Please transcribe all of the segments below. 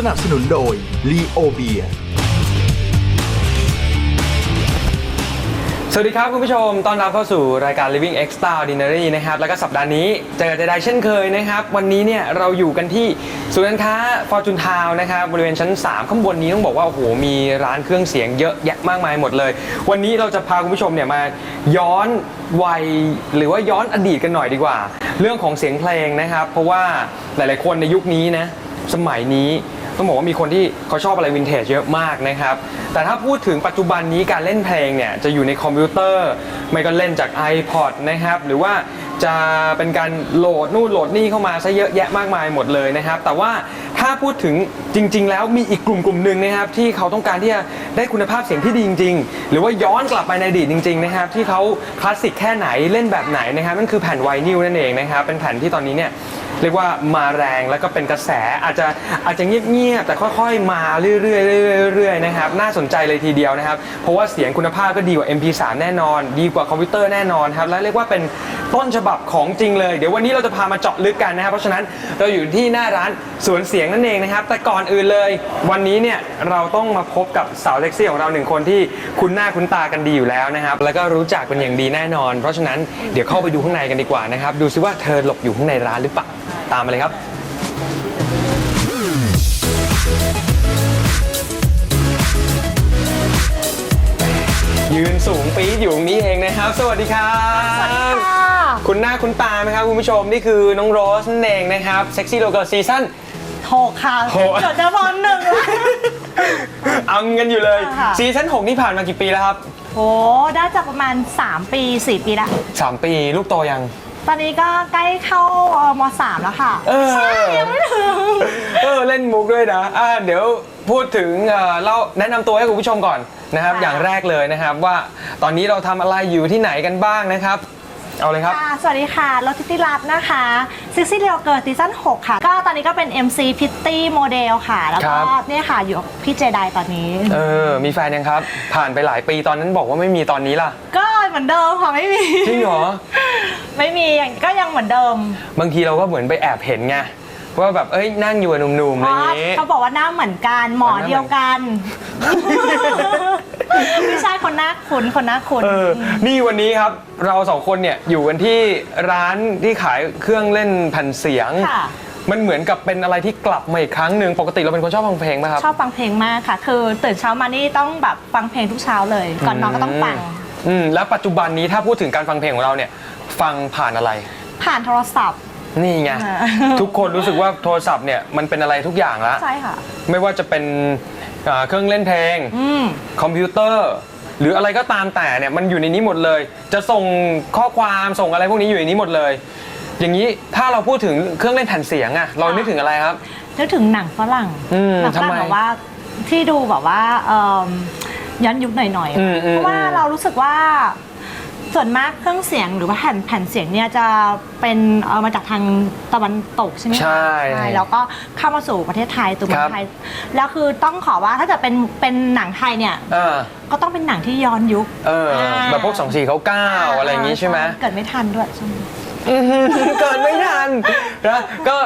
สนับสนุนโดย l ีโอเบียสวัสดีครับคุณผู้ชม ตอนรับเข้าสู่รายการ Living Extraordinary นะครับ แล้วก็สัปดาห์นี้เจอเจได้เช่นเคยนะครับ วันนี้เนี่ยเราอยู่กันที่ศูนย์การค้า Fortune Town นะครับ บริเวณชั้น 3 ข้างบนนี้ต้องบอกว่า โอ้โห มีร้านเครื่องเสียงเยอะแยะมากมายหมดเลย วันนี้เราจะพาคุณผู้ชมเนี่ยมาย้อนวัยหรือว่าย้อนอดีตกันหน่อยดีกว่า เรื่องของเสียงเพลงนะครับ เพราะว่าหลาย ๆ คนในยุคนี้นะ สมัยนี้ ต้องบอกว่ามีคนที่เขาชอบอะไรวินเทจเยอะมากนะครับ แต่ถ้าพูดถึงปัจจุบันนี้การเล่นเพลงเนี่ยจะอยู่ในคอมพิวเตอร์ ไม่ก็เล่นจาก iPod นะครับ หรือว่าจะเป็นการโหลดนู่นโหลดนี่เข้ามาซะเยอะแยะมากมายหมดเลยนะครับ แต่ว่าถ้าพูดถึง จริง ๆ แล้วมีอีกกลุ่มกลุ่มหนึ่งนะครับที่เขาต้องการที่จะได้คุณภาพเสียงที่ดีจริง ๆ หรือว่าย้อนกลับไปในอดีตจริง ๆ นะครับ ที่เขาคลาสสิกแค่ไหนเล่นแบบไหนนะครับนั่นคือแผ่นไวนิลนั่นเองนะครับเป็นแผ่นที่ตอนนี้เนี่ยเรียกว่ามาแรงแล้วก็เป็นกระแสอาจจะอาจจะเงียบๆแต่ค่อยๆ มาเรื่อยๆเรื่อยๆนะครับน่าสนใจเลยทีเดียวนะครับ เพราะว่าเสียงคุณภาพก็ดีกว่า MP3 แน่นอน ดีกว่าคอมพิวเตอร์แน่นอนครับและเรียกว่าเป็นต้นฉบับของจริงเลย เดี๋ยววันนี้เราจะพามาเจาะลึกกันนะครับ เพราะฉะนั้นเราอยู่ที่หน้าร้านสวนเสียงนั่นเองนะครับ แต่ก่อนอื่นเลย วันนี้เนี่ยเราต้องมาพบกับสาวเซ็กซี่ของเราหนึ่งคนที่คุ้นหน้าคุ้นตากันดีอยู่แล้วนะครับ แล้วก็รู้จักเป็นอย่างดีแน่นอน เพราะฉะนั้นเดี๋ยวเข้าไปดูข้างในกันดีกว่านะครับ ดูซิว่าเธอหลบอยู่ข้างในร้านหรือเปล่า ตามมาเลยครับยืนสูงปี๊ดอยู่ตรงนี้เองนะครับ สวัสดีครับสวัสดีค่ะ คุณหน้าคุณตาไหมครับคุณผู้ชมนี่คือน้องโรสนั่นเองนะครับเซ็กซี่โลเกอร์ซีซั่น โหค่ะโหเกิดจะบอลหนึ่งแล้วอังกันอยู่เลยค่ะ ซีซั่น6นี่ผ่านมากี่ปีแล้วครับโหได้จากประมาณ 3 ปี 4 ปีละ3 ปีลูกโตยัง ตอนนี้ก็ใกล้เข้าเอ่อมสามแล้วค่ะเออ ใช่ยังไม่ถึง เออเล่นมุกด้วยนะอ่าเดี๋ยวพูดถึงเอ่อเล่าแนะนำตัวให้คุณผู้ชมก่อนนะครับ ค่ะ อย่างแรกเลยนะครับว่าตอนนี้เราทำอะไรอยู่ที่ไหนกันบ้างนะครับ เอาเลยครับ ค่ะสวัสดีค่ะรถทิติรัตน์นะคะซิกซี่เรียวเกิร์ซีซั่น6ค่ะ ก็ตอนนี้ก็เป็น MC Pitty Model ค่ะ แล้วคก็รับเนี่ยค่ะ อยู่กับพี่เจไดตอนนี้ เออ มีแฟนยังครับ ผ่านไปหลายปีตอนนั้นบอกว่าไม่มีตอนนี้ล่ะ ก็เหมือนเดิมค่ะ ไม่มีจริงเหรอ ไม่มีก็ยังเหมือนเดิมบางทีเราก็เหมือนไปแอบเห็นไงว่าแบบเอ้ยนั่งอยู่กับหนุ่มๆอะไรอย่างงี้ เขาบอกว่าหน้าเหมือนกันหมอเดียวกัน ไม่ใช่คนหน้าคุ้นคนหน้าคุ้นเออ นี่วันนี้ครับเราสองคนเนี่ยอยู่กันที่ร้านที่ขายเครื่องเล่นแผ่นเสียง ค่ะ มันเหมือนกับเป็นอะไรที่กลับมาอีกครั้งหนึ่งปกติเราเป็นคนชอบฟังเพลงไหมครับ ชอบฟังเพลงมากค่ะ คือตื่นเช้ามานี่ต้องแบบฟังเพลงทุกเช้าเลย ก่อนนอนก็ต้องฟัง อืมแล้วปัจจุบันนี้ถ้าพูดถึงการฟังเพลงของเราเนี่ย ฟังผ่านอะไร ผ่านโทรศัพท์ นี่ไงอ่าทุกคนรู้สึกว่าโทรศัพท์เนี่ยมันเป็นอะไรทุกอย่างละใช่ค่ะ ไม่ว่าจะเป็นอ่าเครื่องเล่นเพลง อืม คอมพิวเตอร์ หรืออะไรก็ตามแต่เนี่ยมันอยู่ในนี้หมดเลย จะส่งข้อความส่งอะไรพวกนี้อยู่ในนี้หมดเลย อย่างนี้ถ้าเราพูดถึงเครื่องเล่นแผ่นเสียงอะเรานึกถึงอะไรครับ นึกถึงหนังฝรั่งอืมหนัฝรั่งทำไมแบบว่าที่ดูแบบว่าเอิ่มย้อนยุคหน่อยๆอืมอืมเพราะว่าอืมเรารู้สึกว่า ส่วนมากเครื่องเสียงหรือว่าแผ่นแผ่นเสียงเนี่ยจะเป็นเอามาจากทางตะวันตกใช่ไหมคะใช่แล้วก็เข้ามาสู่ประเทศไทยตัวเมือครังบ ไทยแล้วคือต้องขอว่าถ้าเกิดเป็นเป็นหนังไทยเนี่ยเออก็ต้องเป็นหนังที่ย้อนยุคเออ แบบพวกสองสี่เขาเก้าอะไรอย่างงี้ใช่ไหม เกิดไม่ทันด้วยใช่ไหม อื้อหือเกิดไม่ทันนะก็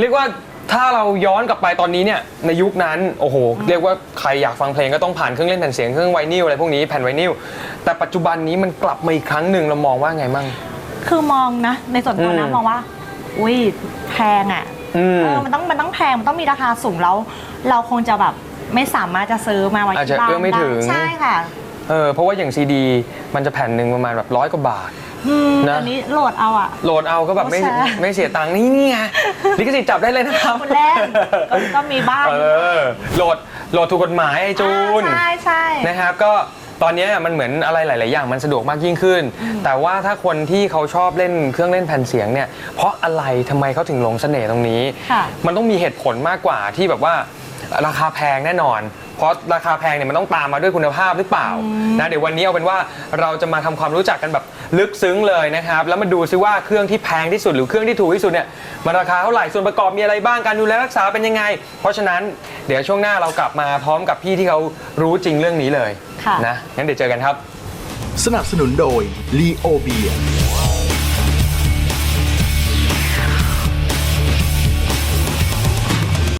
เรียกว่า ถ้าเราย้อนกลับไปตอนนี้เนี่ยในยุคนั้นโอ้โหเรียกว่าใครอยากฟังเพลงก็ต้องผ่านเครื่องเล่นแผ่นเสียงเครื่องไวนิลอะไรพวกนี้แผ่นไวนิลแต่ปัจจุบันนี้มันกลับมาอีกครั้งหนึ่งเรามองว่าไงมั่ง คือมองนะ ในส่วนตัวนะอืมมองว่า อุ้ยแพงอะอืมเออมันต้องมันต้องแพงมันต้องมีราคาสูงแล้ว เราคงจะแบบไม่สามารถจะซื้อมาไว้อาจจะที่บ้านเอื้อมไม่ถึงด้ใช่ค่ะ เออเพราะว่าอย่างซีดี มันจะแผ่นหนึ่งประมาณแบบร้อยกว่าบาท อืมนะอันนี้โหลดเอาอะ โหลดเอาก็แบบไม่โอ้แชร์ไม่เสียตังค์นี่นี่ไงลิขสิทธิ์จับได้เลยนะครับคุณเล่นก็ก็มีบ้างเออโหลดโหลดถูกกฎหมายไอ้จูน อ่าใช่ใช่ นะครับก็ตอนนี้มันเหมือนอะไรหลาย ๆ อย่างมันสะดวกมากยิ่งขึ้น แต่ว่าถ้าคนที่เขาชอบเล่นเครื่องเล่นแผ่นเสียงเนี่ยเพราะอะไรทำไมเขาถึงหลงเสน่ห์ตรงนี้ ค่ะมันต้องมีเหตุผลมากกว่าที่แบบว่าราคาแพงแน่นอน เพราะราคาแพงเนี่ยมันต้องตามมาด้วยคุณภาพหรือเปล่านะเดี๋ยววันนี้เอาเป็นว่าเราจะมาทำความรู้จักกันแบบลึกซึ้งเลยนะครับ แล้วมาดูซิว่าเครื่องที่แพงที่สุดหรือเครื่องที่ถูกที่สุดเนี่ยมันราคาเท่าไหร่ส่วนประกอบมีอะไรบ้างการดูแลรักษาเป็นยังไง เพราะฉะนั้นเดี๋ยวช่วงหน้าเรากลับมาพร้อมกับพี่ที่เขารู้จริงเรื่องนี้เลยค่ะ นะงั้นเดี๋ยวเจอกันครับ สนับสนุนโดย l ีโอเบีย